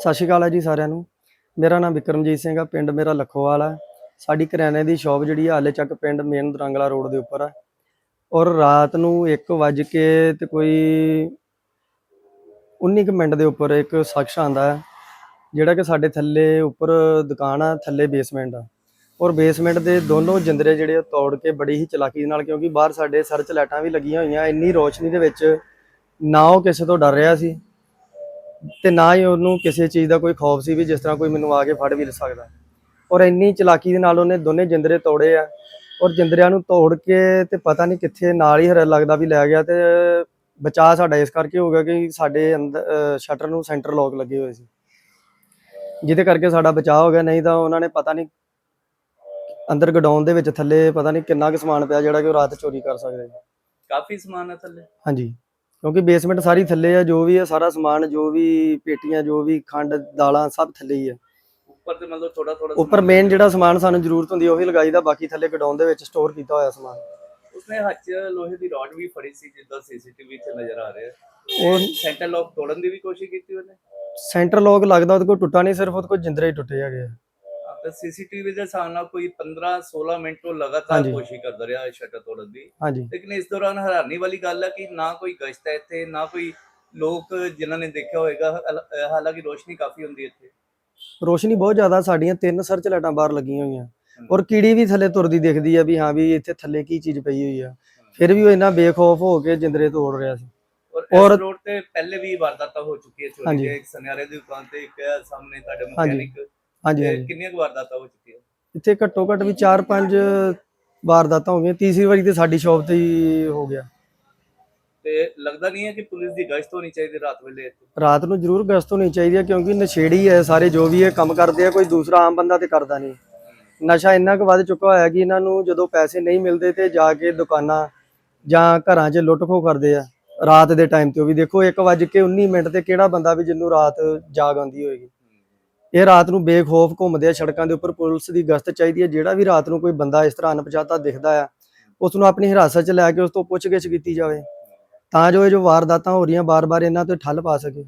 ਸਤਿ ਸ਼੍ਰੀ ਅਕਾਲ ਹੈ ਜੀ ਸਾਰਿਆਂ ਨੂੰ। ਮੇਰਾ ਨਾਮ ਵਿਕਰਮਜੀਤ ਸਿੰਘ ਆ, ਪਿੰਡ ਮੇਰਾ ਲਖੋਵਾਲ ਆ। ਸਾਡੀ ਕਰਿਆਨੇ ਦੀ ਸ਼ਾਪ ਜਿਹੜੀ ਆ, ਹਾਲੇ ਚੱਕ ਪਿੰਡ ਮੇਨ ਦਰੰਗਲਾ ਰੋਡ ਦੇ ਉੱਪਰ ਆ। ਔਰ ਰਾਤ ਨੂੰ 1 ਵਜ ਕੇ ਤੇ ਕੋਈ 19 ਕੁ ਮਿੰਟ ਦੇ ਉੱਪਰ ਇੱਕ ਸ਼ਖਸ ਆਂਦਾ ਹੈ, ਜਿਹੜਾ ਕਿ ਸਾਡੇ ਥੱਲੇ ਉੱਪਰ ਦੁਕਾਨ ਆ, ਥੱਲੇ ਬੇਸਮੈਂਟ ਆ। ਔਰ ਬੇਸਮੈਂਟ ਦੇ ਦੋਨੋਂ ਜਿੰਦਰੇ ਜਿਹੜੇ ਉਹ ਤੋੜ ਕੇ ਬੜੀ ਹੀ ਚਲਾਕੀ ਨਾਲ, ਕਿਉਂਕਿ ਬਾਹਰ ਸਾਡੇ ਸਰਚ ਲਾਈਟਾਂ ਵੀ ਲੱਗੀਆਂ ਹੋਈਆਂ, ਇੰਨੀ ਰੋਸ਼ਨੀ ਦੇ ਵਿੱਚ ਨਾ ਉਹ ਕਿਸੇ ਤੋਂ ਡਰ ਰਿਹਾ ਸੀ। ਤੇ ਨਾ ਹੀ ਉਹਨੂੰ ਕਿਸੇ ਚੀਜ਼ ਦਾ ਕੋਈ ਖੌਫ ਸੀ ਵੀ ਜਿਸ ਤਰ੍ਹਾਂ ਕੋਈ ਮੈਨੂੰ ਆ ਕੇ ਫੜ ਵੀ ਸਕਦਾ। ਔਰ ਇੰਨੀ ਚਲਾਕੀ ਦੇ ਨਾਲ ਉਹਨੇ ਦੋਨੇ ਜਿੰਦਰੇ ਤੋੜੇ ਆ। ਔਰ ਜਿੰਦਰਿਆਂ ਨੂੰ ਤੋੜ ਕੇ ਤੇ ਪਤਾ ਨਹੀਂ ਕਿੱਥੇ ਨਾਲ ਹੀ ਹਰ ਲੱਗਦਾ ਵੀ ਲੈ ਗਿਆ ਤੇ ਬਚਾ ਸਾਡਾ ਇਸ ਕਰਕੇ ਹੋ ਗਿਆ ਕਿ ਸਾਡੇ ਅੰਦਰ ਸ਼ਟਰ ਨੂੰ ਸੈਂਟਰ ਲੌਕ ਲੱਗੇ ਹੋਏ ਸੀ। ਜਿਹਦੇ ਕਰਕੇ ਸਾਡਾ ਬਚਾਅ ਹੋ ਗਿਆ ਨਹੀਂ ਤਾਂ ਉਹਨਾਂ ਨੇ ਪਤਾ ਨਹੀਂ ਅੰਦਰ ਗਡਾਊਨ ਦੇ ਵਿੱਚ ਥੱਲੇ ਪਤਾ ਨਹੀਂ ਕਿੰਨਾ ਕੁ ਸਮਾਨ ਪਿਆ ਜਿਹੜਾ ਕਿ ਉਹ ਰਾਤ ਚੋਰੀ ਕਰ ਸਕਦੇ। ਕਾਫੀ ਸਮਾਨ ਹੈ ਥੱਲੇ? ਹਾਂਜੀ। ਕਿਉਂਕਿ ਬੇਸਮੈਂਟ ਸਾਰੀ ਥੱਲੇ ਆ ਜੋ ਵੀ ਹੈ ਸਾਰਾ ਸਮਾਨ ਜੋ ਵੀ ਪੇਟੀਆਂ ਜੋ ਵੀ ਖੰਡ ਦਾਲਾਂ ਸਭ ਥੱਲੇ ਹੀ ਆ। ਉੱਪਰ ਤੇ ਮਤਲਬ ਥੋੜਾ ਥੋੜਾ ਉੱਪਰ ਮੇਨ ਜਿਹੜਾ ਸਮਾਨ ਸਾਨੂੰ ਜ਼ਰੂਰਤ ਹੁੰਦੀ ਉਹੀ ਲਗਾਈਦਾ ਬਾਕੀ ਥੱਲੇ ਗਡਾਊਨ ਦੇ ਵਿੱਚ ਸਟੋਰ ਕੀਤਾ ਹੋਇਆ ਸਮਾਨ। ਉਸਨੇ ਹੱਥ 'ਚ ਲੋਹੇ ਦੀ ਰੋਡ ਵੀ ਫੜੀ ਸੀ ਜਿੱਦਾਂ ਸੀਸੀਟੀਵੀ 'ਚ ਨਜ਼ਰ ਆ ਰਿਹਾ। ਉਹ ਸੈਂਟਰ ਲੋਕ ਤੋੜਨ ਦੀ ਵੀ ਕੋਸ਼ਿਸ਼ ਕੀਤੀ ਉਹਨੇ? ਸੈਂਟਰ ਲੋਕ ਲੱਗਦਾ ਉਹਦੇ ਕੋਲ ਟੁੱਟਾ ਨਹੀਂ ਸਿਰਫ ਉਹਦੇ ਕੋਲ ਜਿੰਦਰੇ ਹੀ ਟੁੱਟੇ ਹੈਗੇ ਆ। ਤੇ ਸੀਸੀਟੀਵੀ ਦੇ ਸਾਹਮਣੇ ਕੋਈ 15 16 ਮਿੰਟ ਤੋਂ ਲਗਾਤਾਰ ਹਾਂਜੀ। ਕੋਸ਼ਿਸ਼ ਕਰਦਾ ਰਿਹਾ ਸ਼ਟਰ ਤੋੜਨ ਦੀ। ਹਾਂਜੀ। ਲੇਕਿਨ ਇਸ ਦੌਰਾਨ ਹੈਰਾਨੀ ਵਾਲੀ ਗੱਲ ਹੈ ਕਿ ਨਾ ਕੋਈ ਗਸ਼ਤ ਹੈ ਇੱਥੇ ਨਾ ਕੋਈ ਲੋਕ ਜਿਨ੍ਹਾਂ ਨੇ ਦੇਖਿਆ ਹੋਵੇਗਾ ਹਾਲ- ਹਾਲਾਂਕਿ ਰੋਸ਼ਨੀ ਕਾਫੀ ਹੁੰਦੀ ਹੈ ਇੱਥੇ। ਰੋਸ਼ਨੀ ਬਹੁਤ ਜ਼ਿਆਦਾ ਸਾਡੀਆਂ ਤਿੰਨ ਸਰਚ ਲਾਈਟਾਂ ਬਾਹਰ ਲੱਗੀਆਂ ਹੋਈਆਂ। ਔਰ ਕੀੜੀ ਵੀ ਥੱਲੇ ਤੁਰਦੀ ਦਿਖਦੀ ਆ ਵੀ ਹਾਂ ਵੀ ਇੱਥੇ ਥੱਲੇ ਕੀ ਚੀਜ਼ ਪਈ ਹੋਈ ਆ। ਫਿਰ ਵੀ ਉਹ ਇੰਨਾ ਬੇਖੌਫ ਹੋ ਕੇ ਜਿੰਦਰੇ ਤੋੜ ਰਿਹਾ ਸੀ। ਔਰ ਔਰ- ਇਸ ਰੋਡ ਤੇ ਪਹਿਲੇ ਵੀ ਵਾਰਦਾਤਾਂ ਹੋ ਚੁੱਕੀ ਹੈ ਚੋਰੀ ਹਾਂਜੀ। ਦੇ। ਇੱਕ ਸੁਨਿਆਰੇ ਦੀ ਦੁਕਾਨ ਤੇ ਇੱਕ ਹੈ ਸਾਹਮਣੇ ਤੁਹਾਡੇ ਹਾਂਜੀ। ਮਕੈਨਿਕ ਹਾਂਜੀ ਹਾਂਜੀ। ਕਿੰਨੀਆਂ ਕੁ ਵਾਰਦਾਤਾਂ ਹੋ ਚੁੱਕੀਆਂ? ਇੱਥੇ ਘੱਟੋ ਘੱਟ ਵੀ 4-5 ਵਾਰਦਾਤਾਂ ਹੋ ਗਈਆਂ। ਤੀਸਰੀ ਵਾਰੀ ਤੇ ਸਾਡੀ ਸ਼ਾਪ ਤੇ ਹੀ ਹੋ ਗਿਆ। ਤੇ ਲੱਗਦਾ ਨਹੀਂ ਹੈ ਕਿ ਪੁਲਿਸ ਦੀ ਗਸ਼ਤ ਹੋਣੀ ਚਾਹੀਦੀ ਰਾਤ ਵੇਲੇ ਇੱਥੇ? ਰਾਤ ਨੂੰ ਜ਼ਰੂਰ ਗਸ਼ਤ ਹੋਣੀ ਚਾਹੀਦੀ ਹੈ ਕਿਉਂਕਿ ਨਸ਼ੇੜੀ ਹੈ ਸਾਰੇ ਜੋ ਵੀ ਇਹ ਕੰਮ ਕਰਦੇ ਆ ਕੋਈ ਦੂਸਰਾ ਆਮ ਬੰਦਾ ਤੇ ਕਰਦਾ ਨਹੀਂ। ਨਸ਼ਾ ਇੰਨਾ ਕੁ ਵੱਧ ਚੁੱਕਾ ਹੋਇਆ ਕਿ ਇਹਨਾਂ ਨੂੰ ਜਦੋਂ ਪੈਸੇ ਨਹੀਂ ਮਿਲਦੇ ਤੇ ਜਾ ਕੇ ਦੁਕਾਨਾਂ ਜਾਂ ਘਰਾਂ 'ਚ ਲੁੱਟ ਖੋ ਕਰਦੇ ਆ। ਰਾਤ ਦੇ ਟਾਈਮ ਤੇ ਉਹ ਵੀ ਦੇਖੋ 1:19 ਮਿੰਟ ਤੇ ਕਿਹੜਾ ਬੰਦਾ ਵੀ ਜਿਹਨੂੰ ਰਾਤ ਜਾਗ ਆਉਂਦੀ ਹੋਏਗੀ। ਇਹ ਰਾਤ ਨੂੰ ਬੇਖੌਫ ਘੁੰਮਦੇ ਆ ਸੜਕਾਂ ਦੇ ਉੱਪਰ, ਪੁਲਿਸ ਦੀ ਗਸ਼ਤ ਚਾਹੀਦੀ ਹੈ। ਜਿਹੜਾ ਵੀ ਰਾਤ ਨੂੰ ਕੋਈ ਬੰਦਾ ਇਸ ਤਰ੍ਹਾਂ ਅਣਪਛਾਤਾ ਦਿਖਦਾ ਆ, ਉਸ ਨੂੰ ਆਪਣੀ ਹਿਰਾਸਤ 'ਚ ਲੈ ਕੇ ਉਸ ਤੋਂ ਪੁੱਛਗਿੱਛ ਕੀਤੀ ਜਾਵੇ। ਤਾਂ ਜੋ ਇਹ ਜੋ ਵਾਰਦਾਤਾਂ ਹੋ ਰਹੀਆਂ, ਬਾਰ-ਬਾਰ ਇਹਨਾਂ ਤੇ ਠੱਲ ਪਾ ਸਕੇ।